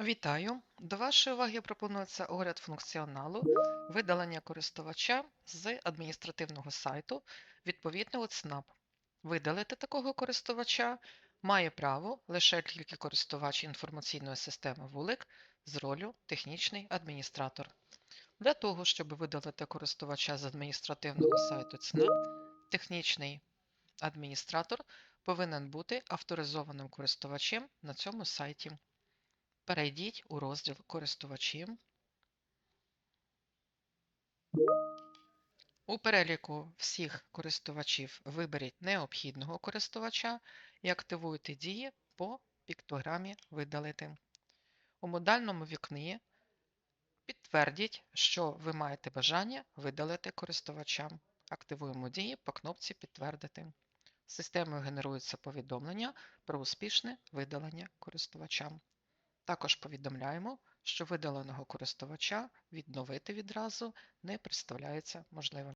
Вітаю! До вашої уваги пропонується огляд функціоналу видалення користувача з адміністративного сайту відповідного ЦНАП. Видалити такого користувача має право лише тільки користувач інформаційної системи вулик з ролью технічний адміністратор. Для того, щоб видалити користувача з адміністративного сайту ЦНАП, технічний адміністратор повинен бути авторизованим користувачем на цьому сайті. Перейдіть у розділ Користувачі. У переліку всіх користувачів виберіть необхідного користувача і активуйте дії по піктограмі Видалити. У модальному вікні підтвердіть, що ви маєте бажання видалити користувача. Активуємо дії по кнопці Підтвердити. Системою генерується повідомлення про успішне видалення користувача. Також повідомляємо, що видаленого користувача відновити відразу не представляється можливим.